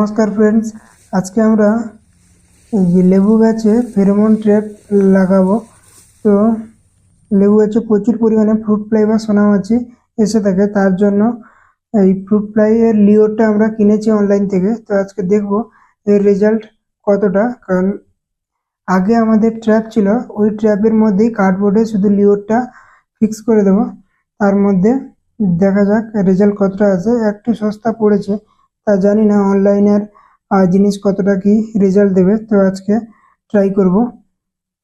নমস্কার ফ্রেন্ডস আজকে আমরা লেবু গাছে ফেরোমন ট্র্যাপ লাগাবো। তো লেবু গাছে প্রচুর পরিমাণে ফ্রুট ফ্লাই বা সোনামাছি এসে থাকে। তার জন্য এই ফ্রুট ফ্লাই এর লিওরটা আমরা কিনেছি অনলাইন থেকে। তো আজকে দেখব এর রেজাল্ট কতটা। কারণ আগে আমাদের ট্র্যাপ ছিল, ওই ট্র্যাপের মধ্যেই কার্ডবোর্ডে শুধু লিওরটা ফিক্স করে দেবো। তার মধ্যে দেখা যাক রেজাল্ট কতটা আছে। একটু সস্তা পড়েছে। জানি না অনলাইনের জিনিস কতটা কি রেজাল্ট দেবে, তো আজকে ট্রাই করব।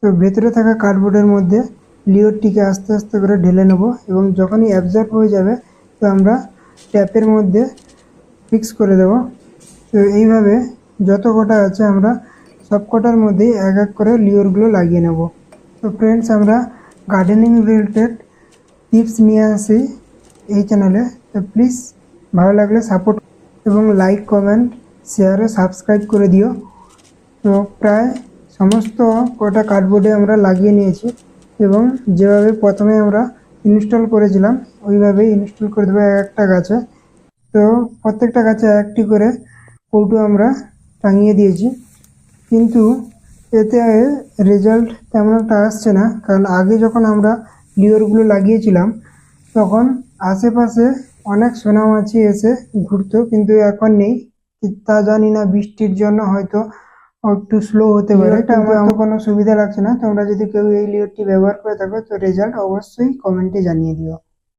তো ভেতরে থাকা কার্ডবোর্ডের মধ্যে লিওরটিকে আস্তে আস্তে করে ঢেলে নেব এবং যখনই অ্যাবজর্ব হয়ে যাবে, তো আমরা ট্যাপের মধ্যে ফিক্স করে দেব। তো এইভাবে যত কটা আছে আমরা সব কটার মধ্যেই এক এক করে লিওরগুলো লাগিয়ে নেব। তো ফ্রেন্ডস আমরা গার্ডেনিং রিলেটেড টিপস নিয়ে আসি এই চ্যানেলে তো প্লিজ ভালো লাগলে সাপোর্ট এবং লাইক কমেন্ট শেয়ার সাবস্ক্রাইব করে দিও। তো প্রায় সমস্ত কটা কার্ডবোর্ডে আমরা লাগিয়ে নিয়েছি এবং যেভাবে প্রথমে আমরা ইনস্টল করেছিলাম ওইভাবে ইনস্টল করে দেবো এক একটা গাছে। তো প্রত্যেকটা গাছে একটি করে কৌটো আমরা টাঙিয়ে দিয়েছি। কিন্তু এতে রেজাল্ট তেমন একটা আসছে না, কারণ আগে যখন আমরা লিওরগুলো লাগিয়েছিলাম, তখন আশেপাশে অনেক সোনামাছি এসে ঘুরতো কিন্তু এখন নেই। তা জানি না বৃষ্টির জন্য হয়তো একটু স্লো হতে পারে এটা আমার কোনো সুবিধা লাগছে না। তোমরা যদি কেউ এই লিওরটি ব্যবহার করে থাকো তো রেজাল্ট অবশ্যই কমেন্টে জানিয়ে দিও।